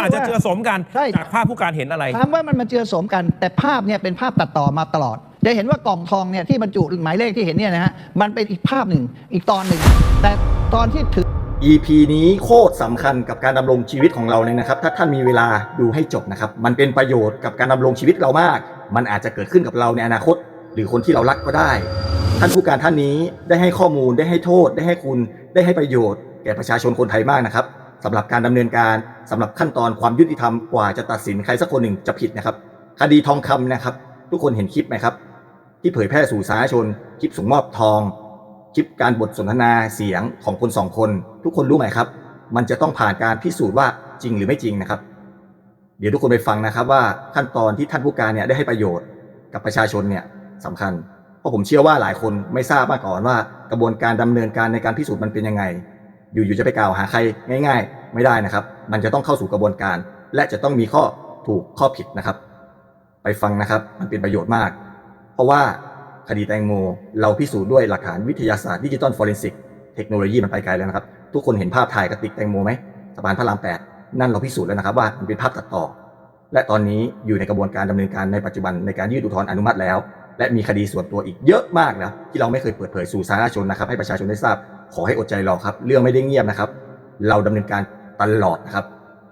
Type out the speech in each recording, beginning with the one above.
อาจจะเจือสมกันใช่ จากภาพผู้การเห็นอะไร ถามว่ามันมาเจือสมกันแต่ภาพเนี่ยเป็นภาพตัดต่อมาตลอด จะเห็นว่ากล่องทองเนี่ยที่บรรจุหมายเลขที่เห็นเนี่ยนะฮะมันเป็นอีกภาพหนึ่งอีกตอนหนึ่ง แต่ตอนที่ถือ EP นี้โคตรสำคัญกับการดำรงชีวิตของเราเลยนะครับ ถ้าท่านมีเวลาดูให้จบนะครับ มันเป็นประโยชน์กับการดำรงชีวิตเรามาก มันอาจจะเกิดขึ้นกับเราในอนาคต หรือคนที่เรารักก็ได้ ท่านผู้การท่านนี้ได้ให้ข้อมูลได้ให้โทษ ได้ให้คุณได้ให้ประโยชน์แก่ประชาชนคนไทยมากนะครับ สำหรับการดำเนินการสำหรับขั้นตอนความยุติธรรมกว่าจะตัดสินใครสักคนหนึ่งจะผิดนะครับ คดีทองคำนะครับ ทุกคนเห็นคลิปไหมครับ ที่เผยแพร่สู่สาธารณชน คลิปส่งมอบทอง คลิปการบทสนทนาเสียงของคนสองคน ทุกคนรู้ไหมครับ มันจะต้องผ่านการพิสูจน์ว่าจริงหรือไม่จริงนะครับ เดี๋ยวทุกคนไปฟังนะครับว่าขั้นตอนที่ท่านผู้การเนี่ยได้ให้ประโยชน์กับประชาชนเนี่ยสำคัญ เพราะผมเชื่อว่าหลายคนไม่ทราบมาก่อนว่ากระบวนการดำเนินการในการพิสูจน์มันเป็นยังไง อยู่ๆจะไปกล่าวหาใครง่าย ๆ ไม่ได้นะครับ มันจะต้องเข้าสู่กระบวนการ และจะต้องมีข้อถูกข้อผิดนะครับ ไปฟังนะครับ มันเป็นประโยชน์มาก เพราะว่าคดีแตงโมเราพิสูจน์ด้วยหลักฐานวิทยาศาสตร์ดิจิตอลฟอเรนซิกเทคโนโลยีมันไปไกลแล้วนะครับ ทุกคนเห็นภาพถ่ายกระติกแตงโมไหมสะพานพระรามแปดนั่นเราพิสูจน์แล้วนะครับว่ามันเป็นภาพตัดต่อ และตอนนี้อยู่ในกระบวนการดำเนินการในปัจจุบันในการยื่นอุทธรณ์อนุมัติแล้ว และมีคดีส่วนตัวอีกเยอะมากนะที่เราไม่เคยเปิดเผยสู่สาธารณชนนะครับให้ประชาชนได้ทราบ ขอให้อดใจรอครับ เรื่องไม่ได้เงียบนะครับ เราดำเนินการตลอดนะครับ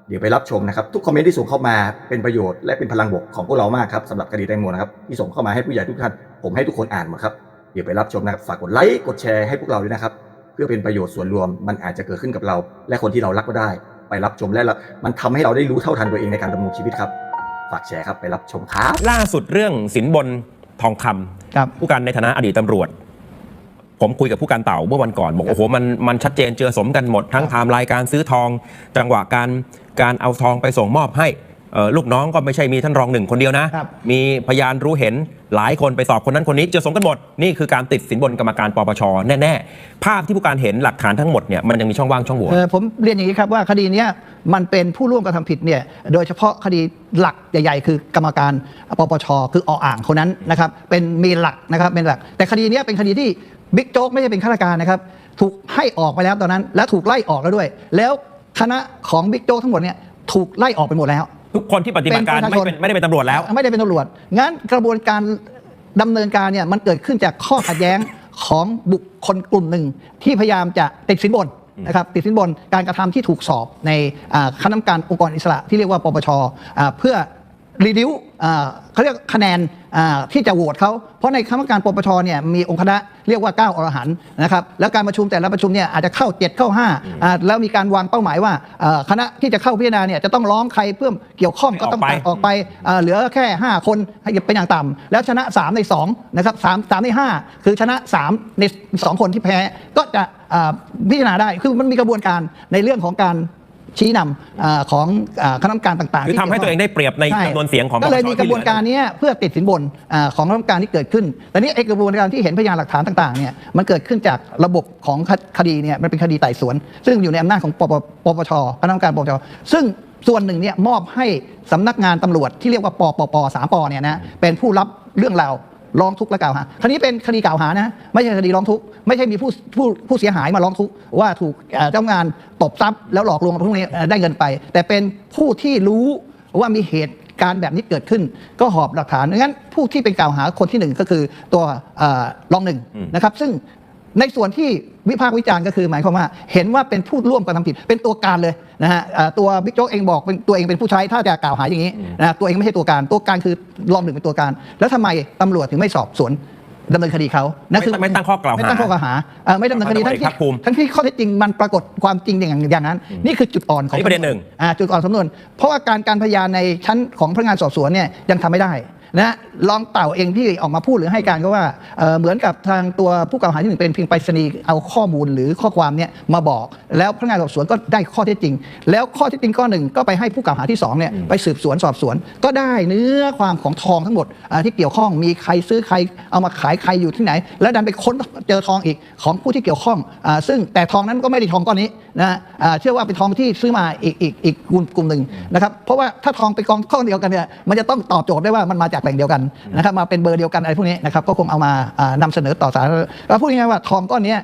เดี๋ยวไปรับชมนะครับ ทุกคอมเมนต์ที่ส่งเข้ามาเป็นประโยชน์และเป็นพลังบวกของพวกเรามากครับสำหรับคดีแตงโมนะครับที่ส่งเข้ามาให้ผู้ใหญ่ทุกท่านผมให้ทุกคนอ่านหมดครับเดี๋ยวไปรับชมนะครับฝากกดไลค์กดแชร์ให้พวกเราด้วยนะครับ เพื่อเป็นประโยชน์ส่วนรวม มันอาจจะเกิดขึ้นกับเรา และคนที่เรารักก็ได้ ไปรับชมและละมันทำให้เราได้รู้เท่าทันตัวเองในการดำรงชีวิตครับฝากแชร์ครับไปรับชมครับล่าสุดเรื่องสินบนทองคำครับผู้การในฐานะอดีตตำรวจ ผมคุยกับผู้การเต่าเมื่อวันก่อนบอกโอ้โหมันมันชัดเจนเจือสมกันหมดทั้งไทม์ไลน์การซื้อทอง จังหวะการการเอาทองไปส่งมอบให้เอ่อลูกน้องก็ไม่ใช่มีท่านรองหนึ่งคนเดียวนะ ครับ มีพยานรู้เห็นหลายคนไปสอบคนนั้นคนนี้เจือสมกันหมด นี่คือการติดสินบนกรรมการปปชแน่ๆ ภาพที่ผู้การเห็นหลักฐานทั้งหมดเนี่ยมันยังมีช่องว่างช่องโหว่ เออผมเรียนอย่างนี้ครับว่าคดีเนี้ยมันเป็นผู้ร่วมกระทำผิดเนี่ยโดยเฉพาะคดีหลักใหญ่ ๆ คือกรรมการปปชคือออ่างคนนั้นนะครับเป็นเมนหลักนะครับเป็นหลัก แต่คดีเนี้ยเป็นคดีที่ บิ๊กโจ๊กไม่ใช่เป็นข้าราชการนะครับ ถูกให้ออกไปแล้วตอนนั้น และถูกไล่ออกแล้วด้วย แล้วคณะของบิ๊กโจ๊กทั้งหมดเนี่ยถูกไล่ออกไปหมดแล้ว ทุกคนที่ปฏิบัติการเป็นประชาไม่ชนเป็นไม่ได้เป็นตำรวจแล้ว ไม่ได้เป็นตำรวจ งั้นกระบวนการดำเนินการเนี่ยมันเกิดขึ้นจากข้อขัดแย้งของบุคคลกลุ่มหนึ่งที่พยายามจะติดสินบนนะครับติดสินบนการกระทำที่ถูกสอบในอ่าคณะกรรมการองค์กรอิสระที่เรียกว่าปปชอ่าเพื่อ รีดิวเขาเรียกคะแนนอ่าที่จะโหวตเขาเพราะในคณะกรรมการปปชเนี่ยมีองค์คณะเรียกว่า 9 อรหันต์นะครับแล้วการประชุมแต่ละประชุมเนี่ยอาจจะเข้า 7 เข้า5อ่าแล้วมีการวางเป้าหมายว่าอ่าคณะที่จะเข้าพิจารณาเนี่ยจะต้องร้องใครเพื่อเกี่ยวข้องก็ต้องออกไปตัดออกไปอ่าเหลือแค่ 5 คนให้เป็นอย่างต่ำแล้วชนะ 3 ใน2นะครับ3 3ใน 5 คือชนะ 3 ใน 2 คนที่แพ้ก็จะอ่าพิจารณาได้คือมันมีกระบวนการในเรื่องของการ ชี้นำอาของอาคณะกรรมการต่างๆคือทำให้ตัวเองได้เปรียบในช่จำนวนเสียงของก็เลยปปชมีกระบวนการเนี้ยเพื่อติดสินบนอาของคณะกรรมการที่เกิดขึ้น แต่นี้ไอ้กระบวนการที่เห็นพยานหลักฐานต่างๆเนี่ยมันเกิดขึ้นจากระบบของคคดีเนี่ยมันเป็นคดีไต่สวน ซึ่งอยู่ในอำนาจของปปปปชคณะกรรมการปปชซึ่งส่วนหนึ่งเนี่ยมอบให้สำนักงานตำรวจที่เรียกว่าปปปสามปเนี่ยนะเป็นผู้รับเรื่องราว ร้องทุกข์และกล่าวหาคดีเป็นคดีกล่าวหานะไม่ใช่คดีร้องทุกข์ไม่ใช่มีผู้ผู้ผู้เสียหายมาร้องทุกข์ว่าถูกเอ่อเจ้างานตบทรัพย์แล้วหลอกลวงพวกนี้เอ่อได้เงินไป แต่เป็นผู้ที่รู้ว่ามีเหตุการณ์แบบนี้เกิดขึ้นก็หอบหลักฐานดังนั้นผู้ที่เป็นกล่าวหาคนที่หนึ่งก็คือตัวเอ่อรองหนึ่งนะครับ ซึ่ง ในส่วนที่วิพากษ์วิจารณ์ก็คือหมายความว่า เห็นว่าเป็นผู้ร่วมกระทำผิด เป็นตัวการเลยนะฮะเอ่อตัวบิ๊กโจ๊กเองบอกเป็นตัวเองเป็นผู้ใช้ถ้าจะกล่าวหาอย่างนี้นะฮะตัวเองไม่ใช่ตัวการตัวการคือรองหนึ่งเป็นตัวการ แล้วทำไมตำรวจถึงไม่สอบสวนดำเนินคดีเขานั่นคือไม่ไม่ตั้งข้อกล่าวหา ไม่ตั้งข้อกล่าวหาเอ่อไม่ดำเนินคดีทั้งที่พักภูมิทั้งที่ข้อเท็จจริงมันปรากฏความจริงอย่างอย่างนั้น นี่คือจุดอ่อนของอันนี้ประเด็นหนึ่งอ่าจุดอ่อนสำนวน เพราะว่าการการพยานในชั้นของพนักงานสอบสวนเนี่ยยังทำไม่ได้ นะรองเต่าเองที่ออกมาพูดหรือให้การก็ว่าเอ่อเหมือนกับทางตัวผู้กล่าวหาที่หนึ่งเป็นเพียงไปรษณีย์เอาข้อมูลหรือข้อความเนี่ยมาบอก แล้วพนักงานสอบสวนก็ได้ข้อเท็จจริง แล้วข้อเท็จจริงข้อหนึ่งก็ไปให้ผู้กล่าวหาที่สองเนี่ยไปสืบสวนสอบสวน ก็ได้เนื้อความของทองทั้งหมดอ่าที่เกี่ยวข้องมีใครซื้อใครเอามาขายใครอยู่ที่ไหน แล้วดันไปค้นเจอทองอีกของผู้ที่เกี่ยวข้องอาซึ่งแต่ทองนั้นก็ไม่ได้ทองก้อนนี้นะอ่าเชื่อว่าเป็นทองที่ซื้อมาอีกอีกอีกกลุ่มกลุ่มหนึ่งนะครับเพราะว่าถ้าทองเป็นกองก้อนเดียวกันเนี่ยมันจะต้องตอบโจทย์ได้ว่ามันมาจากแหล่งเดียวกันนะครับมาเป็นเบอร์เดียวกันอะไรพวกนี้นะครับก็คงเอามาอ่านำเสนอต่อสาธารณะแล้วพูดง่ายๆว่าทองก้อนเนี้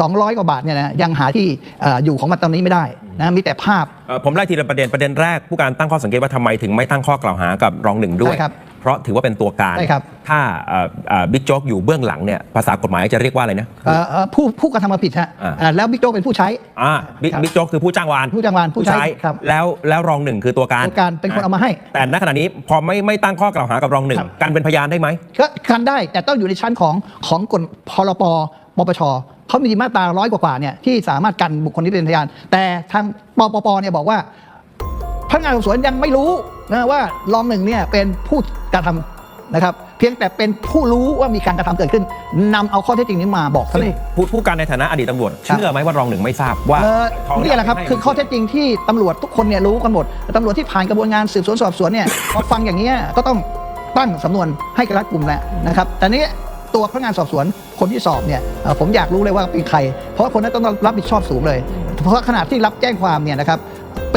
สองร้อยกว่าบาทเนี่ยนะยังหาที่อ่าอยู่ของมันตอนนี้ไม่ได้นะมีแต่ภาพเอ่อผมไล่ทีละประเด็นประเด็นแรกผู้การตั้งข้อสังเกตว่าทำไมถึงไม่ตั้งข้อกล่าวหากับรองหนึ่งด้วยใช่ครับ เพราะถือว่าเป็นตัวการ ใช่ครับ ถ้าเอ่อเอ่อบิ๊กโจ๊กอยู่เบื้องหลังเนี่ยภาษากฎหมายจะเรียกว่าอะไรนะ เอ่อเอ่อผู้ผู้กระทำความผิดฮะอ่า อ่าแล้วบิ๊กโจ๊กเป็นผู้ใช้ อ่าบิ๊กครับบิ๊กโจ๊กคือผู้จ้างวานผู้จ้างวานผู้ใช้ครับแล้วแล้วรองหนึ่งคือตัวการตัวการเป็นคนเอามาให้ แต่ณขณะนี้พอไม่ไม่ตั้งข้อกล่าวหากับรองหนึ่งครับการเป็นพยานได้ไหม ก็กันได้แต่ต้องอยู่ในชั้นของของกฎพรปปปชเขามีมาตราร้อยกว่าๆเนี่ยที่สามารถกันบุคคลที่เป็นพยาน แต่ทางปปปเนี่ยบอกว่าพ นักงานสอบสวนยังไม่รู้นะว่ารองหนึ่งเนี่ยเป็นผู้กระทำนะครับเพียงแต่เป็นผู้รู้ว่ามีการกระทำเกิดขึ้นนำเอาข้อเท็จจริงนี้มาบอกเท่านั้นเองผู้ผู้การในฐานะอดีตตำรวจครับเชื่อไหมว่ารองหนึ่งไม่ทราบว่าเอ่อทองนี่แหละครับให้คือข้อเท็จจริงที่ตำรวจทุกคนเนี่ยรู้กันหมดตำรวจที่ผ่านกระบวนการสืบสวนสอบสวนเนี่ยพอฟังอย่างนี้ยก็ต้องตั้งสำนวนให้กระรัดกลุ่มแหละนะครับแต่นี้ตัวพนักงานสอบสวนคนที่สอบเนี่ยเอ่อผมอยากรู้เลยว่าเป็นใคร เพราะว่าคนนั้นต้องรับผิดชอบสูงเลย เพราะขณะที่รับแจ้งความเนี่ยนะครับ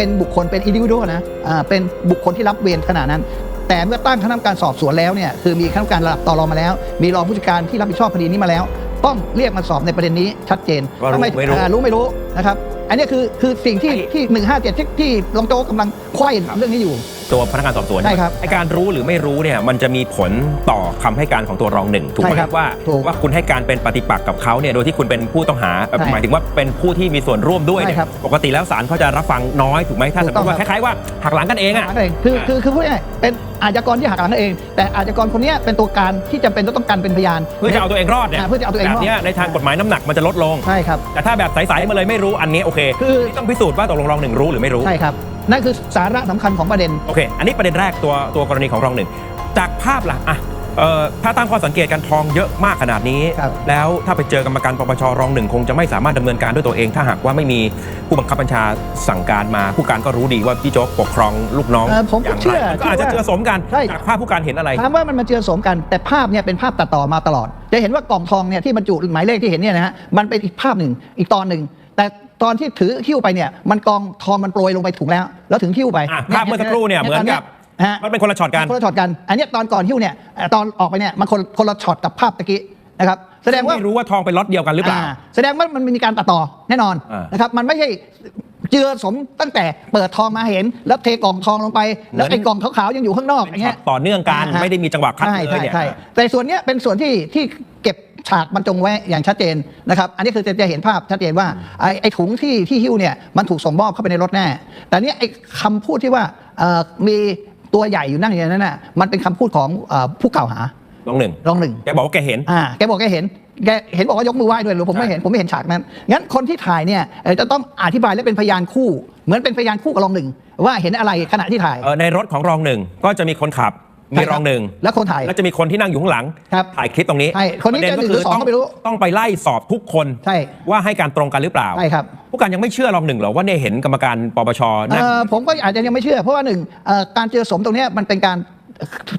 เป็นบุคคลเป็นอินดิวิโดนะอ่าเป็นบุคคลที่รับเวรขนาดนั้น แต่เมื่อตั้งคณะกรรมการสอบสวนแล้วเนี่ยคือมีคณะกรรมการระดับต่อรองมาแล้ว มีรองผู้จัดการที่รับผิดชอบคดีนี้มาแล้ว ต้องเรียกมาสอบในประเด็นนี้ชัดเจนว่ารู้ทำไม่รู้อ่ารู้ไม่รู้นะครับ อันนี้คือคือสิ่งที่ที่157ที่ที่รองโจ๊กกำลังไขว้เรื่องนี้อยู่ ตัวพนักงานสอบสวนใช่ครับไอการรู้หรือไม่รู้เนี่ยมันจะมีผลต่อคำให้การของตัวรองหนึ่งถูกไหมใช่ครับว่าถูกว่าคุณให้การเป็นปฏิปักษ์กับเขาเนี่ยโดยที่คุณเป็นผู้ต้องหาเอ่อใช่หมายถึงว่าเป็นผู้ที่มีส่วนร่วมด้วยเนี่ยใช่ครับปกติแล้วศาลเขาจะรับฟังน้อยถูกไหมถ้าสมมติว่าถูคกต้องครับล้ายๆว่าหักหลังกันเองอะนั่นเองคือคือคือพูดง่ายๆเป็นอาชญากรที่หักหลังนั่นเอง แต่อาชญากรคนเนี้ยเป็นตัวการที่จำเป็นต้องการเป็นพยาน เพื่อจะเอาตัวเองรอดเนี่ยอ่าเพื่อจะเอาตัวเองรอดแบบเนี้ยในทางกฎหมายน้ำหนักมันจะลดลงใช่ครับแต่ถ้าแบบใสๆมาเลยไม่รู้อันนี้โอเคคือนี่ต้องพิสูจน์ว่าตกลงรองหนึ่งรู้หรือไม่รู้ใช่ครับ นั่นคือสาระสำคัญของประเด็น โอเค อันนี้ประเด็นแรกตัวตัวกรณีของรองหนึ่ง จากภาพล่ะอะเอ่อถ้าตั้งข้อสังเกตการทองเยอะมากขนาดนี้ ครับ แล้วถ้าไปเจอกรรมการปปชรองหนึ่งคงจะไม่สามารถดำเนินการด้วยตัวเอง ถ้าหากว่าไม่มีผู้บังคับบัญชาสั่งการมา ผู้การก็รู้ดีว่าพี่โจ๊กปกครองลูกน้องเอ่อผมก็ย่างเชื่ไรอก็อาจจะเชื่เจืออสมกันใช่ จากภาพผู้การเห็นอะไร ถามว่ามันมาเจือสมกันแต่ภาพเนี่ยเป็นภาพตัดต่อมาตลอด จะเห็นว่ากล่องทองเนี่ยที่บรรจุหมายเลขที่เห็นเนี่ยนะฮะมันเป็นอีกภาพหนึ่งอีกตอนหนึ่งแต่ ตอนที่ถือหิ้วไปเนี่ยมันกองทองมันโปรยลงไปถุงแล้ว แล้วถึงหิ้วไปอะภาพเมื่อสักครู่เนี่ยเหมือนกับฮะ มันเป็นคนละช็อตกัน คนละช็อตกัน อันเนี้ยตอนก่อนหิ้วเนี่ยเอ่อตอนออกไปเนี่ยมันคนคนละช็อตกับภาพตะกี้นะครับ แสดงว่าไม่รู้ว่าทองเป็นล็อตเดียวกันหรือเปล่าาแสดงว่ามันมีการตัดต่อแน่นอนอ่านนะครับ มันไม่ใช่เจือสมตั้งแต่เปิดทองมาเห็น แล้วเทกล่องทองลงไป แล้วไอ้กล่องขาวๆยังอยู่ข้างนอกอย่างเงี้ย ต่อเนื่องกันอ่าฮะไม่ได้มีจังหวะคัดใช่เลยใช่เนี่ยใช่แต่ส่วนเนี้ยเป็นส่วนที่ที่เก็บ ฉากบรรจงไว้อย่างชัดเจนนะครับ อันนี้คือจะจะเห็นภาพชัดเจนว่าไอ้ไอ้ถุงที่ที่หิ้วเนี่ยมันถูกส่งมอบเข้าไปในรถแน่ แต่เนี้ยไอ้คำพูดที่ว่าเอ่อมีตัวใหญ่อยู่นั่งอย่างนั้นน่ะมันเป็นคำพูดของเอ่อผู้กล่าวหารองหนึ่งรองหนึ่งแกบอกว่าแกเห็นอ่าแกบอกแกเห็นแกเห็นบอกว่ายกมือไหว้ด้วยหรือผมไม่เห็นผมไม่เห็นฉากนั้นงั้นคนที่ถ่ายเนี่ยเอ่อจะต้องอธิบายและเป็นพยานคู่ เหมือนเป็นพยานคู่กับรองหนึ่งว่าเห็นอะไรขณะที่ถ่ายเอ่อในรถของรองหนึ่งก็จะมีคนขับใช่ มีครับรองหนึ่งและคนถ่ายแล้วจะมีคนที่นั่งอยู่ข้างหลังครับถ่ายคลิปตรงนี้ใช่คนนี้ประเด็จะหนึ่งหรือสองต้ก็ไม่รู้ต้องไปไล่สอบทุกคนใช่ว่าให้การตรงกันหรือเปล่าใช่ครับผู้การยังไม่เชื่อรองหนึ่งเหรอว่าเนี่ยเห็นกรรมการปปชนั่งเอ่อผมก็อาจจะยังไม่เชื่อ เพราะว่าหนึ่งเอ่อการเจอสมตรงเนี้ยมันเป็นการ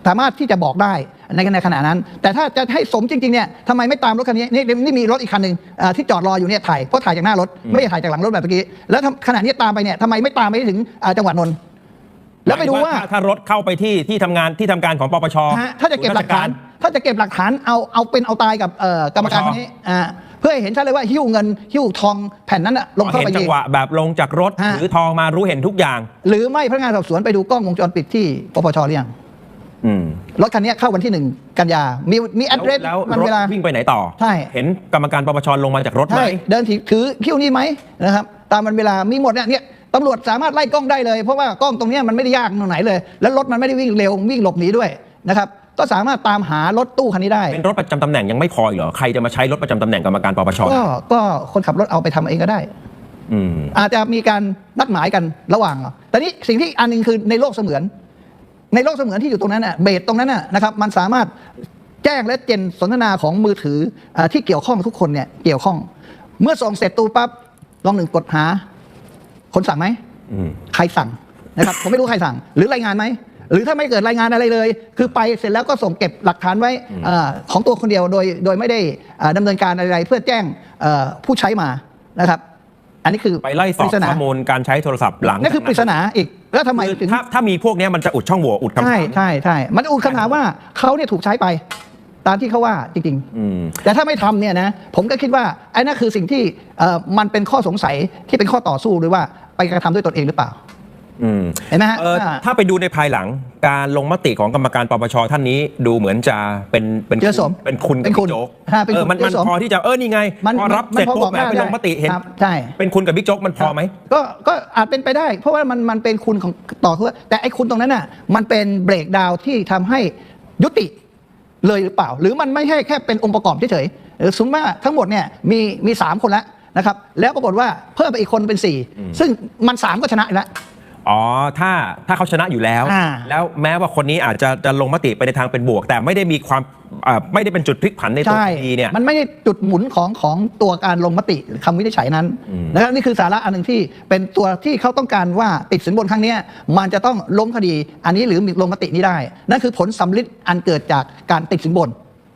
สามารถที่จะบอกได้ในในขณะนั้น แต่ถ้าจะให้สมจริงๆเนี่ยทำไมไม่ตามรถคันนี้นี่นี่มีรถอีกคันหนึ่งเอ่อที่จอดรออยู่เนี่ยถ่ายเพราะถ่ายจากหน้ารถ ไม่ได้ถ่ายจากหลังรถแบบเมื่อกี้แล้วทำขณะนี้ตามไปเนี่ยทำไมไม่ตามไปถึงเอ่อจังหวัดนนท์ แล้วไปดูว่าถ้ถ้ารถเข้าไปที่ที่ทำงานที่ทำการของปปชฮะถ้าจะเก็บหลักฐาน ถ้าจะเก็บหลักฐานเอาเอาเป็นเอาตายกับเอ่อกรรมการคนนี้อ่าเพื่อให้เห็นชัดเลยว่าหิ้วเงินหิ้วทองแผ่นนั้นอะลงเข้าเห็ไปนจัยิงงหวะแบบลงจากรถฮะ หรือทองมารู้เห็นทุกอย่าง หรือไม่พนักงานสอบสวนไปดูกล้องวงจรปิดที่ปปชหรือยังอืมรถคันนี้เข้าวันที่หนึ่งกันยา มีมีแอดเรสแล้วมันรถเวลา วิ่งไปไหนต่อใช่ เห็นกรรมการปปชลงมาจากรถไหม ใช่เดินถือถือคิ้วนี้ไหมนะครับ ตามมันเวลามีหมดเนี่ยเนี่ย ตำรวจสามารถไล่กล้องได้เลย เพราะว่ากล้องตรงเนี้ยมันไม่ได้ยากตรงไหนเลย แล้วรถมันไม่ได้วิ่งเร็ววิ่งหลบหนีด้วยนะครับก็สามารถตามหารถตู้คันนี้ได้ เป็นรถประจำตำแหน่งยังไม่พออีกเหรอ ใครจะมาใช้รถประจำตำแหน่งกรรมการปปชก็ก็คนขับรถเอาไปทำเองก็ได้อืมอาจจะมีการนัดหมายกันระหว่างแต่นี้สิ่งที่อันหนึงคือในโลกเสมือน ในโลกเสมือนที่อยู่ตรงนั้นน่ะเบสตรงนั้นน่ะนะครับ มันสามารถแจ้งและเจนสนทนาของมือถืออาที่เกี่ยวข้องทุกคนเนี่ยเกี่ยวข้อง เมื่อส่งเสร็จตูปั๊บลองหนึ่งกดหา คนสั่งไหมอืมใครสั่งนะครับผมไม่รู้ใครสั่ง หรือรายงานไหมหรือถ้าไม่เกิดรายงานอะไรเลย คือไปเสร็จแล้วก็ส่งเก็บหลักฐานไว้เอ่อของตัวคนเดียวโดยโดยไม่ได้อ่าดำาเนินการอะไรเพื่อแจ้งเอ่อผู้ใช้มานะครับ อันนี้คือไปไล่สอบปริศนาข้อมูลการใช้โทรศัพท์หลังนั่นคือปริศนาอีกแล้วทำไมคือถึงถ้าถ้ามีพวกเนี้ยมันจะอุดช่องโหว่อุดคำถามใช่ใช่ใช่มันอุดคำถามว่าเขาเนี่ยถูกใช้ไปตามที่เขาว่าจริงอืมๆแต่ถ้าไม่ทำเนี่ยนะผมก็คิดว่าไอ้นั่นคือสิ่งที่เอ่อมันเป็นข้อสงสัยที่เป็นข้อต่อสู้หรือว่า ไปกระทำด้วยตนเองหรือเปล่าอืมเห็นไหมฮะเออว่าถ้าไปดูในภายหลังการลงมติของกรรมการปปชท่านนี้ดูเหมือนจะเป็นเป็นเจือสมเป็นคุณเป็นคุณกับบิ๊กโจ๊กฮะเป็นเอคุอณมันเจืมัอนสมพอที่จะเออนี่ไงมันพอรับมันเสร็จพอปุ๊บบอกแหมได้ไปลงมติเห็นครับใช่เป็นคุณกับบิ๊กโจ๊กมันพอไหมก็ก็อาจเป็นไปได้ เพราะว่ามันมันเป็นคุณของต่อคือแต่ไอ้คุณตรงนั้นน่ะมันเป็นเบรกดาวน์ที่ทำให้ยุติเลยหรือเปล่า หรือมันไม่ใช่แค่เป็นองค์ประกอบเฉยๆหรือสมมติว่าทั้งหมดเนี่ยมีมีสามคนแล้ว นะครับแล้วปรากฏว่าเพิ่มไปอีกคนเป็นสี่ซึ่งมันสามก็ชนะอีกแล้ว อ๋อ ถ้าถ้าเขาชนะอยู่แล้ว อ่า แล้วแม้ว่าคนนี้อาจจะจะลงมติไปในทางเป็นบวก แต่ไม่ได้มีความอ่าไม่ได้เป็นจุดพลิกผันในตัวใช่ คดีเนี่ย มันไม่ได้จุดหมุนของของตัวการลงมติคำวินิจฉัยนั้นอืมนะครับนี่คือสาระอันหนึ่งที่เป็นตัวที่เขาต้องการว่าติดสินบนครั้งเนี้ยมันจะต้องล้มคดีอันนี้หรือลงมตินี้ได้ นั่นคือผลสำลิดอันเกิดจากการติดสินบน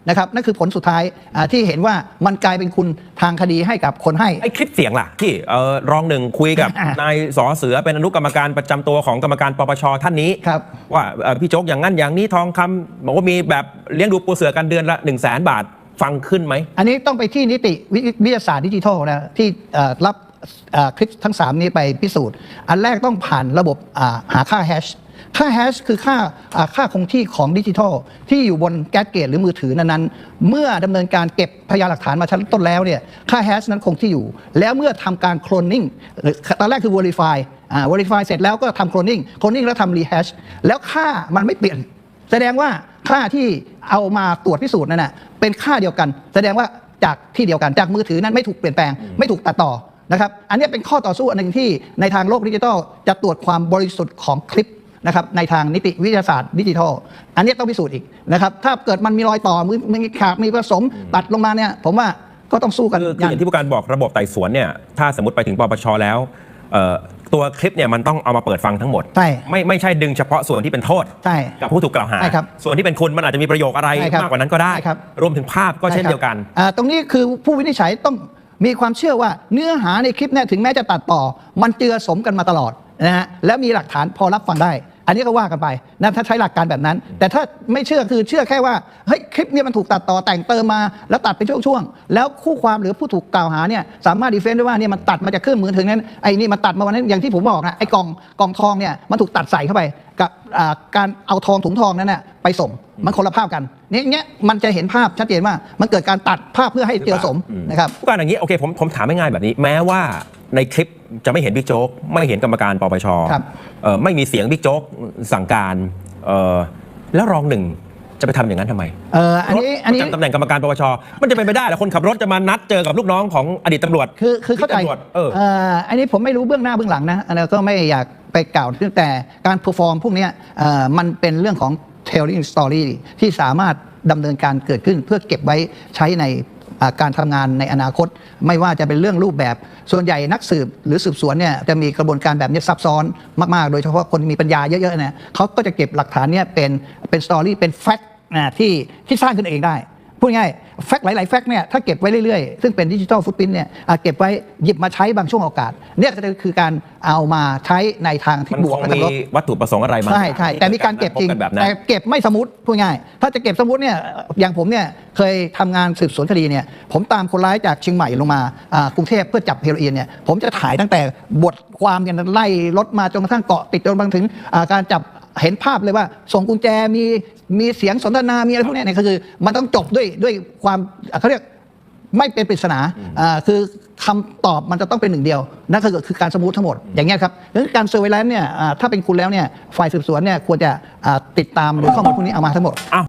นะครับนั่นคือผลสุดท้ายอ่าที่เห็นว่ามันกลายเป็นคุณทางคดีให้กับคนให้ ไอ้คลิปเสียงล่ะ ที่เออรองหนึ่งคุยกับอะนายสอเสือเป็นอนุกรรมการประจำตัวของกรรมการปปชท่านนี้ครับว่าเอ่อพี่โจ๊กอย่างนั้นอย่างนี้ทองคำบอกว่ามีแบบเลี้ยงดูปูเสือกันเดือนละ1นึ่งแสนบาทฟังขึ้นไหม อันนี้ต้องไปที่นิติวิวิทยาศาสตร์ดิจิทัลนะที่เอ่อรับเอ่อคลิปทั้ง 3 นี้ไปพิสูจน์ อันแรกต้องผ่านระบบอ่าหาค่าแฮช ค่าแฮชคือค่าค่าคงที่ของดิจิทัล ที่อยู่บนแก๊สเกตหรือมือถือนั้นๆ เมื่อดำเนินการเก็บพยานหลักฐานมาชั้นต้นแล้วเนี่ยค่าแฮชนั้นคงที่อยู่ แล้วเมื่อทำการโคลนนิ่งตอนแรกคือ verify อ่า verify เสร็จแล้วก็ทำโคลนนิ่งโคลนนิ่งแล้วทำ rehash แล้วค่ามันไม่เปลี่ยน แสดงว่าค่าที่เอามาตรวจพิสูจน์นั่นนะเป็นค่าเดียวกัน แสดงว่าจากที่เดียวกันจากมือถือนั้นไม่ถูกเปลี่ยนแปลงไม่ถูกตัดต่อนะครับ อันนี้เป็นข้อต่อสู้อันหนึ่งที่ในทางโลกดิจิทัลจะตรวจความบริสุทธิ์ของคลิป นะครับในทางนิติวิทยาศาสตร์ดิจิทัล อันนี้ต้องพิสูจน์อีกนะครับถ้าเกิดมันมีรอยต่อมีมีขาดมีผสมตัดลงมาเนี่ยผมว่าก็ต้องสู้กันคือคืออย่างที่ผู้การบอกระบบไต่สวนเนี่ยถ้าสมมติไปถึงปปชแล้วเอ่อตัวคลิปเนี่ยมันต้องเอามาเปิดฟังทั้งหมดใช่ไม่ไม่ใช่ดึงเฉพาะส่วนที่เป็นโทษใช่กับผู้ถูกกล่าวหาใช่ครับส่วนที่เป็นคุณมันอาจจะมีประโยคอะไรใช่ครับมากกว่านั้นก็ได้ใช่ครับรวมถึงภาพก็เช่นเดียวกันใช่ครับอ่าตรงนี้คือผู้วินิจฉัยต้องมีความเชื่อว่าเนื้อหาในคลิปเนี่ยถึงแม้จะตัดต่อ มันเจือสมกันมาตลอด นะฮะแล้วมีหลักฐานพอรับฟังได้ อันนี้ก็ว่ากันไปนะถ้าใช้หลักการแบบนั้น แต่ถ้าไม่เชื่อคือเชื่อแค่ว่าเฮ้ยคลิปเนี่ยมันถูกตัดต่อแต่งเติมมา แล้วตัดเป็นช่วงๆแล้วคู่ความหรือผู้ถูกกล่าวหาเนี่ยสามารถดีเฟนต์ได้ว่าเนี่ยมันตัดมาจากเครื่องมือถึงนั้นไอ้นี่มันตัดมาวันนั้นอย่างที่ผมบอกนะไอ้กล่องกล่องทองเนี่ยมันถูกตัดใส่เข้าไปกับการเอาทองถุงทองนั้นน่ะไปส่ง มันคนละภาพกันเนี่ยเนี้ยมันจะเห็นภาพชัดเจนว่ามันเกิดการตัดภาพเพื่อให้เจือสมนะครับผู้การอย่างนี้โอเคผมผมถามง่ายๆแบบนี้ แม้ว่าในคลิปจะไม่เห็นบิ๊กโจ๊กไม่เห็นกรรมการปปชครับเอ่อไม่มีเสียงบิ๊กโจ๊กสั่งการเอ่อแล้วรองหนึ่งจะไปทำอย่างนั้นทำไม เอออันนี้อันนี้ประจำตำแหน่งกรรมการปปช มันจะเป็นไปได้เหรอคนขับรถจะมานัดเจอกับลูกน้องของอดีตตำรวจ คือคือเข้าใจตำรวจเออเอ่ออันนี้ผมไม่รู้เบื้องหน้าเบื้องหลังนะอันนี้ก็ไม่อยากไปกล่าวถึงแต่การเพอร์ฟอร์มพวกเนี้ยเอ่อมันเป็นเรื่องของ telling story ที่สามารถดำเนินการเกิดขึ้น เพื่อเก็บไว้ใช้ในการทำงานในอนาคต ไม่ว่าจะเป็นเรื่องรูปแบบ ส่วนใหญ่นักสืบหรือสืบสวนเนี่ยจะมีกระบวนการแบบนี้ซับซ้อนมากๆ โดยเฉพาะคนมีปัญญาเยอะๆเนี่ยเขาก็จะเก็บหลักฐานเนี่ยเป็นเป็นสตอรี่เป็นแฟกต์ที่ที่สร้างขึ้นเองได้ พูดง่ายแฟกต์หลาย ๆ แฟกต์เนี่ยถ้าเก็บไว้เรื่อย ๆ ซึ่งเป็นดิจิทัลฟุตพิ้นเนี่ยอะเก็บไว้หยิบมาใช้บางช่วงโอกาสเนี่ยก็คือการเอามาใช้ในทางที่มันบควกงและทางมีลบวัตถุประสงค์อะไรมาใช่ใช่แต่มีการเก็บจริงพแบบนั้นแต่เก็บไม่สมมติพูดง่าย ถ้าจะเก็บสมมติเนี่ยอย่างผมเนี่ยเคยทำงานสืบสวนคดีเนี่ยผมตามคนร้ายจากเชียงใหม่ลงมาอ่ากรุงเทพเพื่อจับเฮโรอีนเนี่ยผมจะถ่ายตั้งแต่บทความเนี่ยไล่รถมาจนกระทั่งเกาะติดจนมาถึงอ่าการจับเห็นภาพเลยว่าส่งกุญแจมี มีเสียงสนทนามีอะไรพวกเนี้ยเนี่ยก็คือมันต้องจบด้วยด้วยความอะเขาเรียกไม่เป็นปริศนาอ่าคือคำตอบมันจะต้องเป็นหนึ่งเดียวนั่นก็คือคือการสมมติทั้งหมดอย่างเงี้ยครับดังนั้นการเซอร์เวลนเนี่ยอ่าถ้าเป็นคุณแล้วเนี่ยฝ่ายสืบสวนเนี่ยควรจะอ่าติดตามหรือข้อมูลพวกนี้เอามาทั้งหมดอ้าว